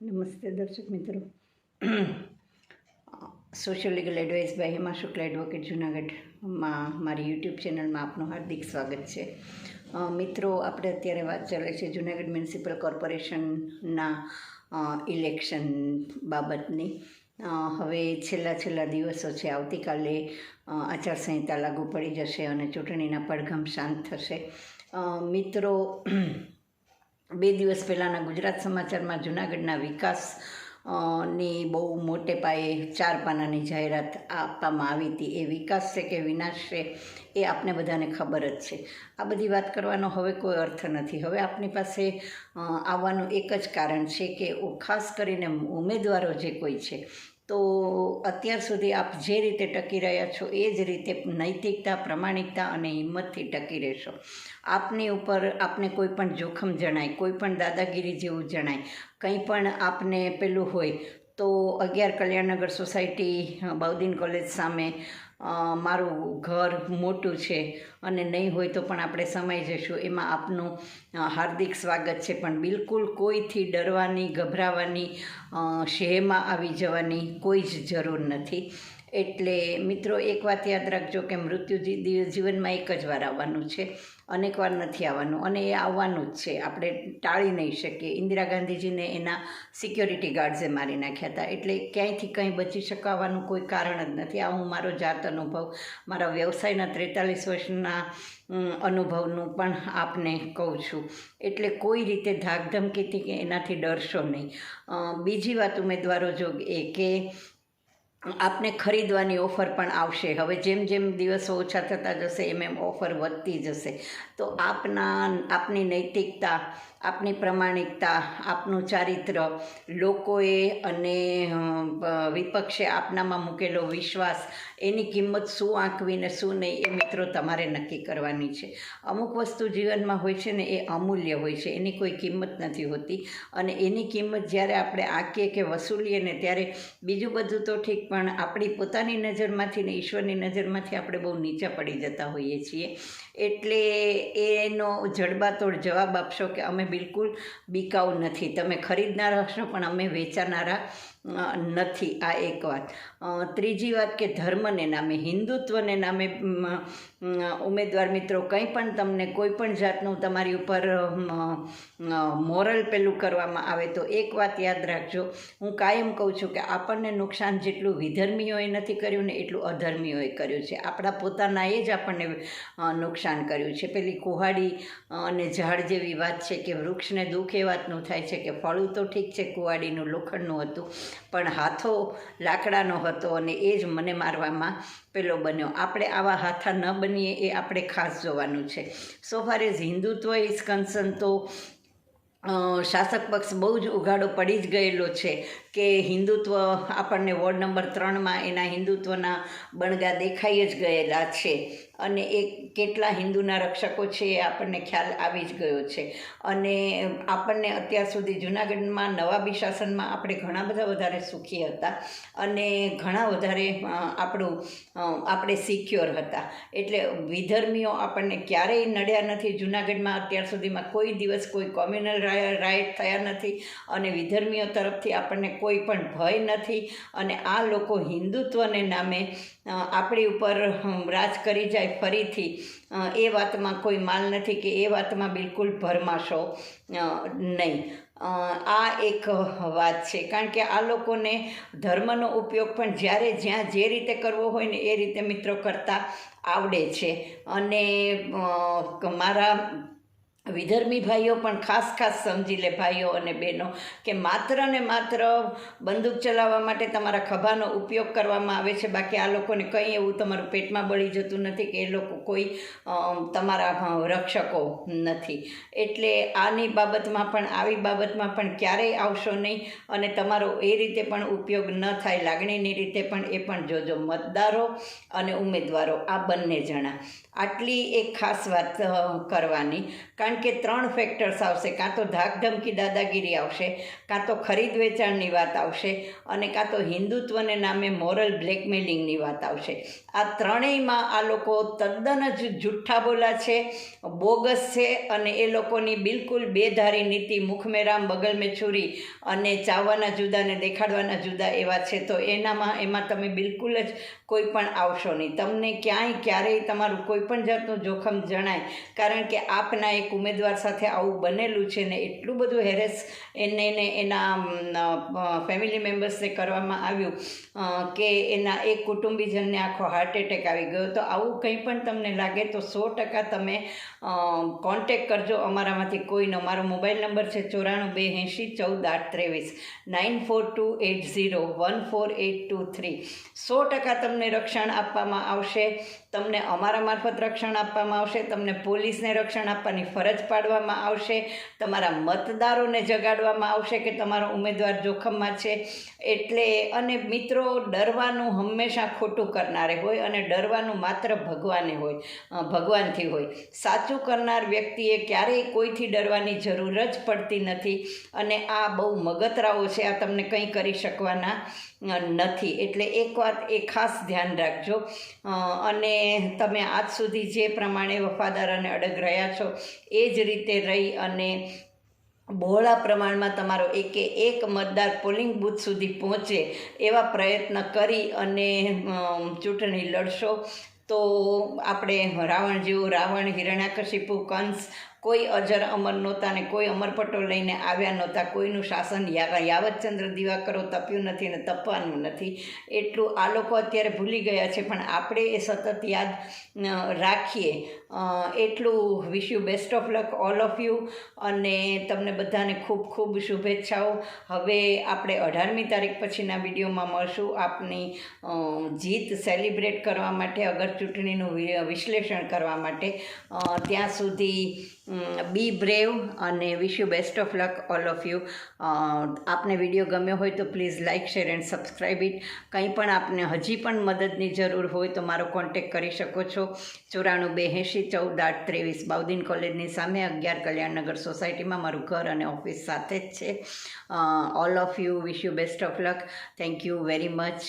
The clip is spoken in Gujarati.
નમસ્તે દર્શક મિત્રો. Social legal advice by Hema Shukla advocate જુનાગઢમાં મારી યુટ્યુબ ચેનલમાં આપનું હાર્દિક સ્વાગત છે. મિત્રો, આપણે અત્યારે વાત ચાલે છે જુનાગઢ મ્યુનિસિપલ કોર્પોરેશનના ઇલેક્શન બાબતની. હવે છેલ્લા છેલ્લા દિવસો છે, આવતીકાલે આચારસંહિતા લાગુ પડી જશે અને ચૂંટણીના પડઘમ શાંત થશે. મિત્રો બે દિવસ પહેલાંના ગુજરાત સમાચારમાં જૂનાગઢના વિકાસની બહુ મોટે પાયે ચાર પાનાની જાહેરાત આપવામાં આવી હતી. એ વિકાસ છે કે વિનાશ છે એ આપને બધાને ખબર જ છે. આ બધી વાત કરવાનો હવે કોઈ અર્થ નથી. હવે આપની પાસે આવવાનું એક જ કારણ છે કે ખાસ કરીને ઉમેદવારો જે કોઈ છે તો અત્યાર સુધી આપ જે રીતે ટકી રહ્યા છો એ જ રીતે નૈતિકતા, પ્રમાણિકતા અને હિંમતથી ટકી રહેશો. આપની ઉપર આપને કોઈ પણ જોખમ જણાય, કોઈ પણ દાદાગીરી જેવું જણાય, કંઈ પણ આપને પેલું હોય તો અગિયાર કલ્યાણનગર સોસાયટી બાઉદ્દીન કોલેજ સામે મારું ઘર મોટું છે અને નહીં હોય તો પણ આપણે સમાઈ જઈશું એમાં આપનું હાર્દિક સ્વાગત છે. પણ બિલકુલ કોઈથી ડરવાની ગભરાવાની અ, આવી જવાની કોઈ જ જરૂર નથી. એટલે મિત્રો, એક વાત યાદ રાખજો કે મૃત્યુ જીવનમાં એક જ વાર આવવાનું છે. અનેક વાર નથી આવવાનું. અને એ આવવાનું જ છે. આપણે ટાળી નહીં શકીએ. ઇન્દિરા ગાંધીજીને એના સિક્યોરિટી ગાર્ડ્સે મારી નાખ્યા હતા. એટલે ક્યાંયથી કંઈ બચી શકાવાનું કોઈ કારણ જ નથી. આ હું મારો જાત અનુભવ, મારા વ્યવસાયના ત્રેતાલીસ વર્ષના અનુભવનું પણ આપને કહું છું. એટલે કોઈ રીતે ધાકધમકીથી કે એનાથી ડરશો નહીં. બીજી વાત ઉમેદવારો જો એ કે આપને ખરીદવાની ઓફર પણ આવશે. હવે જેમ જેમ દિવસો ઓછા થતા જશે, એમ એમ ઓફર વધતી જશે. તો આપના, આપની નૈતિકતા, આપની પ્રમાણિકતા, આપનું ચારિત્ર લોકોએ અને વિપક્ષે આપનામાં મૂકેલો વિશ્વાસ, એની કિંમત શું આંકવી ને શું નહીં, એ મિત્રો તમારે નક્કી કરવાની છે. અમુક વસ્તુ જીવનમાં હોય છે ને, એ અમૂલ્ય હોય છે. એની કોઈ કિંમત નથી હોતી. અને એની કિંમત જ્યારે આપણે આંકીએ કે વસૂલીએ ને, ત્યારે બીજું બધું તો ઠીક પણ આપણી પોતાની નજરમાંથી ને ઈશ્વરની નજરમાંથી આપણે બહુ નીચા પડી જતા હોઈએ છીએ. એટલે એનો જડબાતોડ જવાબ આપશો કે અમે બિલકુલ બીકાઉ નથી. તમે ખરીદનારા હશો પણ અમે વેચાનારા નથી, આ એક વાત. ત્રીજી વાત કે ધર્મને નામે, હિન્દુત્વને નામે ઉમેદવાર મિત્રો, કંઈ પણ તમને, કોઈ પણ જાતનું તમારી ઉપર મોરલ પેલું કરવામાં આવે તો એક વાત યાદ રાખજો. હું કાયમ કહું છું કે આપણને નુકસાન જેટલું વિધર્મીઓએ નથી કર્યું ને એટલું અધર્મીઓએ કર્યું છે. આપણા પોતાનાએ જ આપણને નુકસાન કર્યું છે. પેલી કુહાડી અને ઝાડ જેવી વાત છે કે વૃક્ષને દુઃખ એ વાતનું થાય છે કે ફળું તો ઠીક છે, કુહાડીનું, લોખંડનું હતું. પણ હાથો લાકડાનો હતો અને એ જ મને મારવામાં પેલો બન્યો. આપણે આવા હાથા ન બનીએ એ આપણે ખાસ જોવાનું છે. So far as Hindutva is concern તો શાસક પક્ષ બહુ જ ઉઘાડો પડી જ ગયેલો છે કે હિન્દુત્વ આપણને વોર્ડ નંબર ત્રણમાં એના હિન્દુત્વના બણગા દેખાઈ જ ગયેલા છે. અને એ કેટલા હિન્દુના રક્ષકો છે એ આપણને ખ્યાલ આવી જ ગયો છે. અને આપણને અત્યાર સુધી જુનાગઢમાં નવાબી શાસનમાં આપણે ઘણા બધા વધારે સુખી હતા અને ઘણા વધારે આપણું આપણે સિક્યોર હતા. એટલે વિધર્મીઓ આપણને ક્યારેય નડ્યા નથી. જુનાગઢમાં અત્યાર સુધીમાં કોઈ દિવસ કોઈ કોમ્યુનલ રાઇટ થયા નથી અને વિધર્મીઓ તરફથી આપણને કોઈ પણ ભય નથી. અને આ લોકો હિન્દુત્વને નામે આપણી ઉપર રાજ કરી જાય ફરીથી. એ વાતમાં કોઈ માલ નથી કે એ વાતમાં બિલકુલ ભરમાશો નહીં. આ એક વાત છે. કારણ કે આ લોકોને ધર્મનો ઉપયોગ પણ જ્યારે જ્યાં જે રીતે કરવો હોય ને એ રીતે મિત્રો કરતાં આવડે છે. અને મારા વિધર્મી ભાઈઓ પણ ખાસ ખાસ સમજી લે ભાઈઓ અને બહેનો કે માત્ર ને માત્ર બંદૂક ચલાવવા માટે તમારા ખભાનો ઉપયોગ કરવામાં આવે છે. બાકી આ લોકોને કંઈ એવું તમારું પેટમાં બળી જતું નથી કે એ લોકો કોઈ તમારા રક્ષકો નથી. એટલે આની બાબતમાં પણ, આવી બાબતમાં પણ ક્યારેય આવશો નહીં અને તમારો એ રીતે પણ ઉપયોગ ન થાય, લાગણીની રીતે પણ એ પણ જોજો. મતદારો અને ઉમેદવારો, આ બંને જણા. આટલી એક ખાસ વાત કરવાની. કારણ કે ત્રણ ફેક્ટર્સ આવશે. કાં તો ધાકધમકી દાદાગીરી આવશે, કાં તો ખરીદ વેચાણની વાત આવશે અને કાં તો હિન્દુત્વને નામે મોરલ બ્લેકમેલિંગની વાત આવશે. આ ત્રણેયમાં આ લોકો તદ્દન જ જુઠ્ઠા બોલા છે, બોગસ છે અને એ લોકોની બિલકુલ બેધારી નીતિ મુખ મેં બગલ મેં છુરી અને ચાવવાના જુદા ને દેખાડવાના જુદા એવા છે. તો એનામાં, એમાં તમે બિલકુલ જ કોઈ પણ આવશો નહીં. તમને ક્યાંય ક્યારેય તમારું કોઈ પણ જાતનું જોખમ જણાય. કારણ કે આપના એક ઉમેદવાર સાથે આવું બનેલું છે ને એટલું બધું હેરેસ એને ને એના ફેમિલી મેમ્બર્સને કરવામાં આવ્યું કે એના એક કુટુંબીજનને આખો હાર્ટ એટેક આવી ગયો. તો આવું કંઈ પણ તમને લાગે તો સો ટકા તમે કોન્ટેક કરજો. અમારામાંથી કોઈનો મારો મોબાઈલ નંબર છે ચોરાણું બે એંશી ચૌદ આઠ ત્રેવીસ. Nine four two eight zero one four eight two three. સો ટકા તમને રક્ષણ આપવામાં આવશે. તમને અમારા મારફત રક્ષણ આપવામાં આવશે, તમને પોલીસને રક્ષણ આપવાની ફરજ પાડવામાં આવશે, તમારા મતદારોને જગાડવામાં આવશે કે તમારો ઉમેદવાર જોખમમાં છે. એટલે અને મિત્રો, ડરવાનું હંમેશા ખોટું કરનારે હોય અને ડરવાનું માત્ર ભગવાને હોય ભગવાનથી હોય. સાચું કરનાર વ્યક્તિએ ક્યારેય કોઈથી ડરવાની જરૂર જ પડતી નથી અને આ બહુ મગતરાઓ છે, આ તમને કંઈ કરી શકવાના નથી. એટલે એક વાત એ ખાસ ધ્યાન રાખજો. અને તમે આજ સુધી જે પ્રમાણે વફાદાર અને અડગ રહ્યા છો, એ જ રીતે રહી અને બહોળા પ્રમાણમાં તમારો એકે એક મતદાર પોલિંગ બૂથ સુધી પહોંચે એવા પ્રયત્ન કરી અને ચૂંટણી લડશો. તો આપણે રાવણ જેવું રાવણ, હિરણ્યાકશિપુ, કંસ કોઈ અજર અમર નહોતા ને કોઈ અમરપટ્ટો લઈને આવ્યા નહોતા. કોઈનું શાસન યાવતચંદ્ર દિવાકરો તપ્યું નથી ને તપવાનું નથી. એટલું આ લોકો અત્યારે ભૂલી ગયા છે. પણ આપણે એ સતત યાદ રાખીએ. એટલું wish you best of luck all of you અને તમને બધાને ખૂબ ખૂબ શુભેચ્છાઓ. હવે આપણે અઢારમી તારીખ પછીના વિડીયોમાં મળશું આપની જીત સેલિબ્રેટ કરવા માટે, અગર ચૂંટણીનું વિશ્લેષણ કરવા માટે. ત્યાં સુધી બી બ્રેવ અને wish you best of luck all of you આપને વીડિયો ગમ્યો હોય તો please like share and subscribe it કંઈ પણ આપને હજી પણ મદદની જરૂર હોય તો મારો કોન્ટેક કરી શકો છો. ચોરાણું બે એંશી ચૌદ આઠ ત્રેવીસ બાઉદીન કોલેજની સામે અગિયાર કલ્યાણનગર સોસાયટીમાં મારું ઘર અને ઓફિસ સાથે જ છે. All of you wish you best of luck thank you very much